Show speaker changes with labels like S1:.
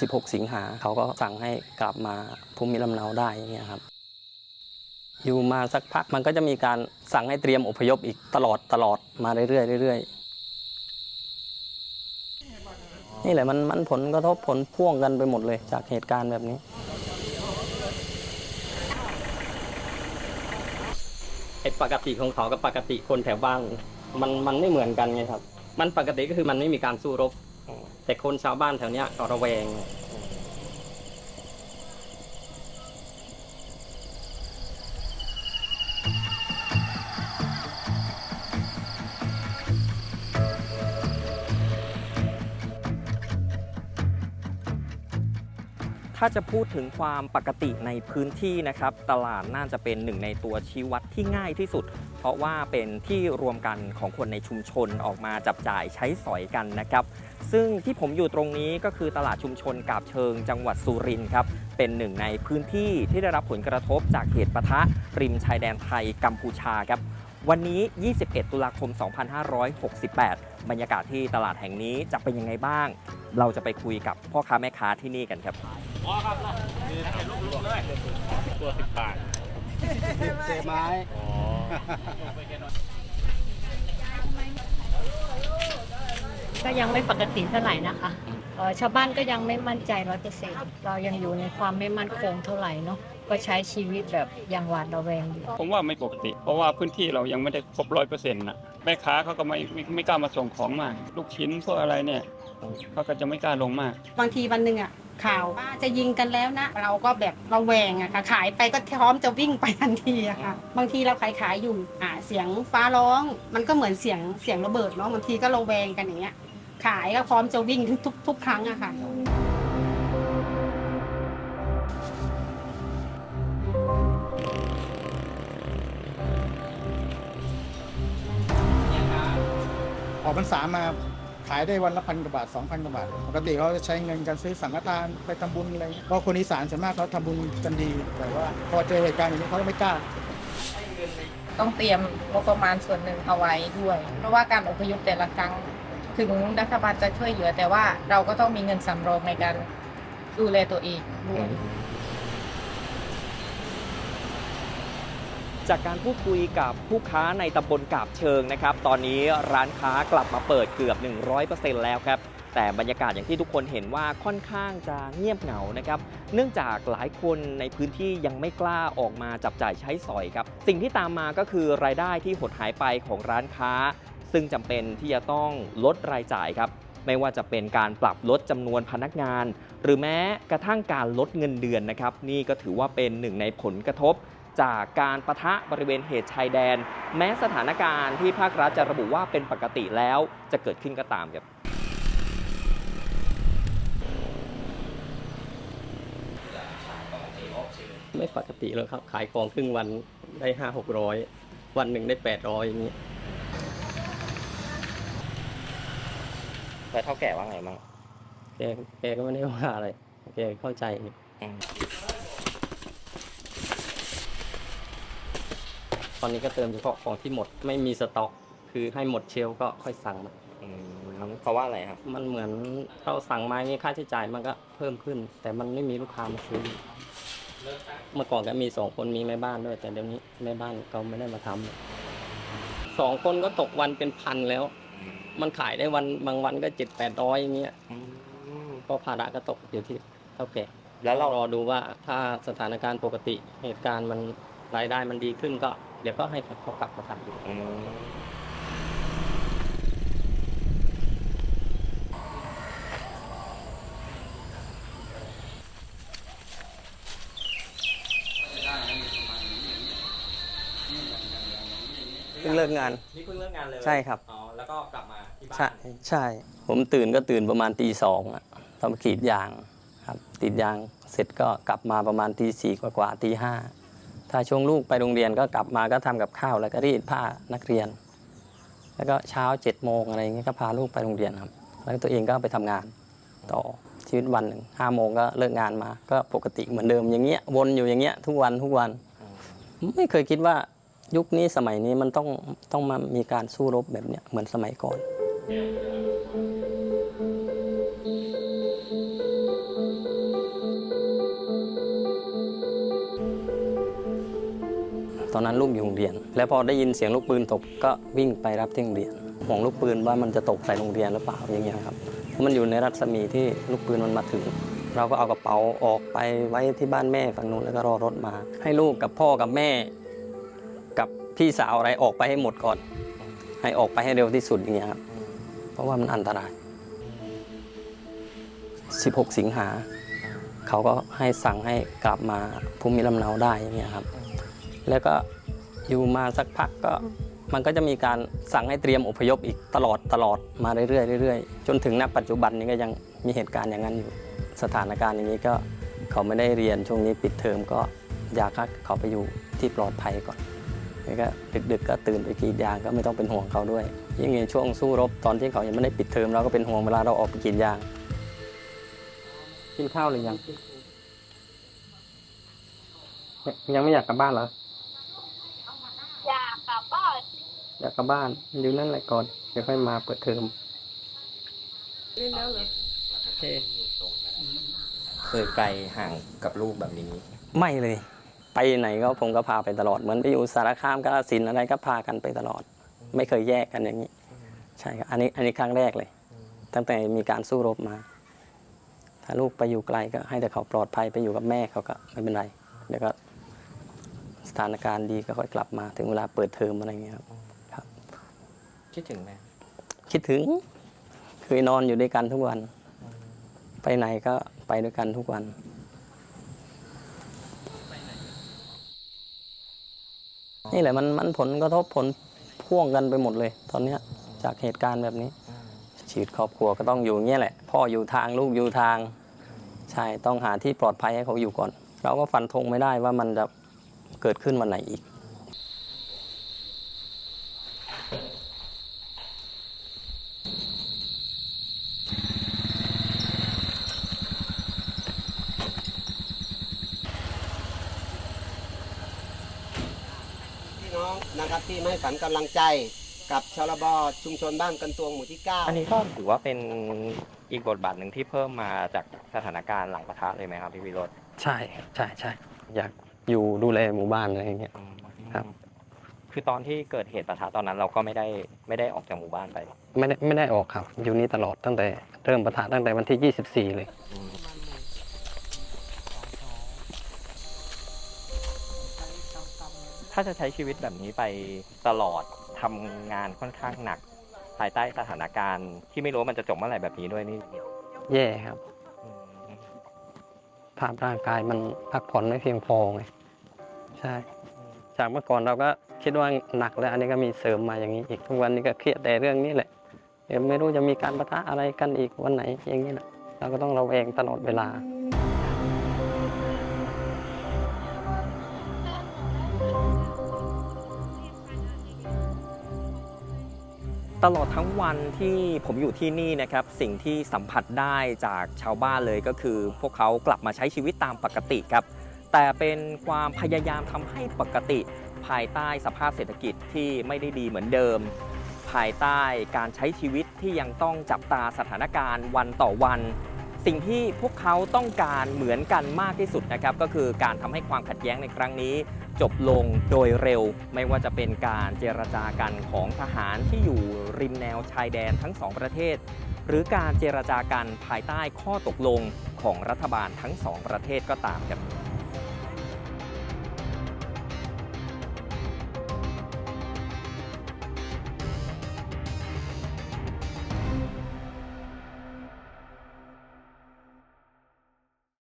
S1: 16 สิงหาเขาก็สั่งให้กลับมาภูมิลำเนาได้อย่างเงี้ยครับ อยู่มาสักพักมันก็จะมีการสั่งให้เตรียมอพยพอีกตลอดตลอดมาเรื่อยๆเรื่อยๆนี่แหละมันมันผลกระทบผลพ่วงกันไปหมดเลยจากเหตุการณ์แบบนี้ไอ้ปกติของเขากับปกติคนแถวบ้านมันมันไม่เหมือนกันไงครับ มันปกติก็คือมันไม่มีการสู้รบ แต่คนชาวบ้านแถวเนี้ยก็ระแวง ถ้าจะพูดถึงความปกติในพื้นที่นะครับ ตลาดน่าจะเป็นหนึ่งในตัวชี้วัดที่ง่ายที่สุด เพราะว่าเป็นที่รวมกันของคนในชุมชนออกมาจับจ่ายใช้สอยกันนะครับ ซึ่งที่ผมอยู่ตรงนี้ก็คือตลาดชุมชนกาบเชิงจังหวัดสุรินทร์ครับเป็นหนึ่งในพื้นที่ที่ได้รับผลกระทบจากเหตุปะทะริมชายแดนไทยกัมพูชาครับวันนี้ 21 ตุลาคม 2568 บรรยากาศที่ตลาดแห่งนี้จะเป็นยังไงบ้าง เราจะไปคุยกับพ่อค้าแม่ค้าที่นี่กันครับ
S2: ตัวสิบบาท
S3: เจไม้
S2: อ๋อ
S4: ก็ยังไม่ปกติเท่าไหร่นะคะเอ่อชาวบ้านก็ยังไม่มั่นใจร้อยเปอร์เซ็นต์เรายังอยู่ในความไม่มั่นคงเท่าไหร่เนาะ ก็ใช้ชีวิตแบบยังหวาดระแวงอยู่
S2: ผมว่าไม่ปกติ เพราะว่าพื้นที่เรายังไม่ได้ครบร้อยเปอร์เซ็นต์นะแม่ค้าเขาก็ไม่ไม่ไม่กล้ามาส่งของมาก ลูกชิ้นพวกอะไรเนี่ยเขาก็จะไม่กล้าลงมาก
S5: บางทีวันหนึ่งอะข่าวว่าจะยิงกันแล้วนะ เราก็แบบระแวงอะค่ะ ขายไปก็พร้อมจะวิ่งไปทันทีอะค่ะ บางทีเราขายขายๆอยู่อ่าเสียงฟ้าร้อง มันก็เหมือนเสียงเสียงระเบิดเนาะบางทีก็ระแวงกันอย่างเงี้ยขายก็พร้อมจะวิ่งทุกทุกครั้งอะค่ะ
S3: ออกพรรษามาขายได้วันละพันกว่าบาทสองพันกว่าบาท ปกติเขาจะใช้เงินกันซื้อสังฆทานไปทำบุญอะไรเพราะคนอีสานส่วนมากเขาทำบุญกันดี แต่ว่าพอเจอเหตุการณ์อย่างนี้เขาก็ไม่กล้า
S6: ต้องเตรียมงบประมาณส่วนหนึ่งเอาไว้ด้วย เพราะว่าการอพยพแต่ละครั้งถึงรัฐบาลจะช่วยเหลือแต่ว่าเราก็ต้องมีเงินสำรองในการดูแลตัวเองด้วย
S7: จากการพูดคุยกับผู้ค้าในตำบลกาบเชิงนะครับ ตอนนี้ร้านค้ากลับมาเปิดเกือบ 100%แล้วครับ แต่บรรยากาศอย่างที่ทุกคนเห็นว่าค่อนข้างจะเงียบเหงานะครับ เนื่องจากหลายคนในพื้นที่ยังไม่กล้าออกมาจับจ่ายใช้สอยครับ สิ่งที่ตามมาก็คือรายได้ที่หดหายไปของร้านค้า ซึ่งจำเป็นที่จะต้องลดรายจ่ายครับไม่ว่าจะเป็นการปรับลดจำนวนพนักงาน หรือแม้กระทั่งการลดเงินเดือนนะครับ นี่ก็ถือว่าเป็นหนึ่งในผลกระทบ จากการประทะบริเวณเหตุชายแดน แม้สถานการณ์ที่ภาครัฐจะระบุว่าเป็นปกติแล้วจะเกิดขึ้นก็ตามครับ
S1: ไม่ปกติเลยครับ ขายของครึ่งวันได้ห้าหกร้อยวันหนึ่งได้แปดร้อยอย่างนี้แล้วเท่าแก่ว่าไงบ้างแกแกก็ไม่ได้ว่าอะไรแกเข้าใจ อนนี้ก็เติมเฉพาะของที่หมดไม่มีสต็อก คือให้หมดเชลฟ์ก็ค่อยสั่งมา
S7: เพราะว่าอะไรครับ
S1: มันเหมือนเราสั่งมาอย่างนี้ค่าใช้จ่ายมันก็เพิ่มขึ้น แต่มันไม่มีลูกค้ามาซื้อเมื่อก่อนก็มีสองคนมีแม่บ้านด้วย แต่เดี๋ยวนี้แม่บ้านเขาไม่ได้มาทำสองคนก็ตกวันเป็นพันแล้ว มันขายได้วันบางวันก็เจ็ดแปดร้อยอย่างเงี้ยก็ภาระก็ตกอยู่ที่เท่าแก่
S7: แล้วเรา
S1: รอดูว่าถ้าสถานการณ์ปกติเหตุการณ์มันรายได้มันดีขึ้นก็ เดี๋ยวก็ให้เขากลับมาทำเพิ่งเลิกงาน
S7: นี่เพิ่งเลิกงานเลย
S1: ใช่ครับ
S7: อ๋อ แล้วก็กลับมาที่บ้า
S1: ใช่
S7: น
S1: ใช่ ผมตื่นก็ตื่นประมาณตีสองอะทำกรีดยางครับติดยางเสร็จก็กลับมาประมาณตีสี่กว่าๆตีห้า ถ้าช่วงลูกไปโรงเรียนก็กลับมาก็ทำกับข้าวแล้วก็รีดผ้านักเรียน แล้วก็เช้าเจ็ดโมงอะไรอย่างเงี้ยก็พาลูกไปโรงเรียนครับ แล้วตัวเองก็ไปทำงานต่อชีวิตวันหนึ่งห้าโมงก็เลิกงานมา ก็ปกติเหมือนเดิมอย่างเงี้ยวนอยู่อย่างเงี้ยทุกวันทุกวัน ไม่เคยคิดว่ายุคนี้สมัยนี้มันต้องต้องมามีการสู้รบแบบเนี้ยเหมือนสมัยก่อน
S8: ตอนนั้นลูกอยู่โรงเรียน แล้วพอได้ยินเสียงลูกปืนตกก็วิ่งไปรับที่โรงเรียนห่วงลูกปืนว่ามันจะตกใส่โรงเรียนหรือเปล่าอย่างเงี้ยครับเพราะมันอยู่ในรัศมีที่ลูกปืนมันมาถึง เราก็เอากระเป๋าออกไปไว้ที่บ้านแม่ฝั่งนู้นแล้วก็รอรถมา ให้ลูกกับพ่อกับแม่ กับพี่สาวอะไรออกไปให้หมดก่อน ให้ออกไปให้เร็วที่สุดอย่างเงี้ยครับเพราะว่ามันอันตราย 16 สิงหาเขาก็ให้สั่งให้กลับมาภูมิลำเนาได้อย่างเงี้ยครับ แล้วก็อยู่มาสักพักก็มันก็จะมีการสั่งให้เตรียมอพยพอีกตลอดตลอดมาเรื่อยๆเรื่อยๆ จนถึงณปัจจุบันนี้ก็ยังมีเหตุการณ์อย่างนั้นอยู่ สถานการณ์อย่างนี้ก็เขาไม่ได้เรียนช่วงนี้ปิดเทอมก็อยากให้เขาไปอยู่ที่ปลอดภัยก่อนแล้วก็ดึกๆก็ตื่นไปกรีดยางก็ไม่ต้องเป็นห่วงเขาด้วย ยิ่งในช่วงสู้รบตอนที่เขายังไม่ได้ปิดเทอมเราก็เป็นห่วงเวลาเราออกไปกรีดยางกินข้าวหรือยังยังไม่อยากกลับบ้านเหรอ
S9: อยากกลับบ้าน
S8: อยากกลับบ้านอยู่นั่นแหละก่อนเดี๋ยวค่อยมาเปิดเทอม
S7: โอเคเคยไกลห่างกับลูกแบบนี้
S8: ไม่เลย ไปไหนก็ผมก็พาไปตลอดเหมือนไปอยู่สารคามกาฬสินธุ์อะไรก็พากันไปตลอด ไม่เคยแยกกันอย่างนี้ ใช่ครับอันนี้อันนี้ครั้งแรกเลย ตั้งแต่มีการสู้รบมา ถ้าลูกไปอยู่ไกลก็ให้แต่เขาปลอดภัยไปอยู่กับแม่เขาก็ไม่เป็นไรเดี๋ยวก็สถานการณ์ดีก็ค่อยกลับมาถึงเวลาเปิดเทอมอะไรอย่างเงี้ยครับ
S7: คิดถึงไหม
S8: คิดถึงคือนอนอยู่ด้วยกันทุกวัน ไปไหนก็ไปด้วยกันทุกวัน นี่แหละมันมันผลกระทบผลพ่วงกันไปหมดเลย ตอนเนี้ยจากเหตุการณ์แบบนี้ ชีวิตครอบครัวก็ต้องอยู่อย่างเงี้ยแหละ พ่ออยู่ทางลูกอยู่ทาง ใช่ต้องหาที่ปลอดภัยให้เขาอยู่ก่อน เราก็ฟันธงไม่ได้ว่ามันจะเกิดขึ้นวันไหนอีก
S10: น้องนะครับที่ไม่ฝันกำลังใจกับชลบชุมชนบ้านกันตวงหมู่ที่ 9
S7: อันนี้ก็ถือว่าเป็นอีกบทบาทหนึ่งที่เพิ่มมาจากสถานการณ์หลังปะทะเลยไหมครับพี่วิโรจน์
S8: ใช่ครับใช่ใช่อยากอยู่ดูแลหมู่บ้านอะไรอย่างเงี้ย ครับ
S7: คือตอนที่เกิดเหตุปะทะตอนนั้นเราก็ไม่ได้ไม่ได้ออกจากหมู่บ้านไป
S8: ไม่ได้ไม่ได้ออกครับ อยู่นี่ตลอดตั้งแต่เริ่มประทะตั้งแต่วันที่ 24 เลย
S7: ถ้าจะใช้ชีวิตแบบนี้ไปตลอดทำงานค่อนข้างหนัก ภายใต้สถานการณ์ที่ไม่รู้ว่ามันจะจบเมื่อไหร่แบบนี้ด้วยนี่
S8: แย่ครับภาพร่างกายมันพักผ่อนไม่เพียงพอไงใช่ จากเมื่อก่อนเราก็คิดว่าหนักแล้ว อันนี้ก็มีเสริมมาอย่างนี้อีกทุกวันนี้ก็เครียดแต่เรื่องนี้แหละเดี๋ยวไม่รู้จะมีการประทะอะไรกันอีกวันไหนอย่างนี้แหละเราก็ต้องระแวงตลอดเวลา
S7: ตลอดทั้งวันที่ผมอยู่ที่นี่นะครับสิ่งที่สัมผัสได้จากชาวบ้านเลยก็คือ พวกเขากลับมาใช้ชีวิตตามปกติครับ แต่เป็นความพยายามทำให้ปกติภายใต้สภาพเศรษฐกิจที่ไม่ได้ดีเหมือนเดิม ภายใต้การใช้ชีวิตที่ยังต้องจับตาสถานการณ์วันต่อวัน สิ่งที่พวกเขาต้องการเหมือนกันมากที่สุดนะครับก็คือการทำให้ความขัดแย้งในครั้งนี้ จบลงโดยเร็ว ไม่ว่าจะเป็นการเจรจากันของทหารที่อยู่ริมแนวชายแดนทั้งสองประเทศ หรือการเจรจากันภายใต้ข้อตกลงของรัฐบาลทั้งสองประเทศก็ตามครับ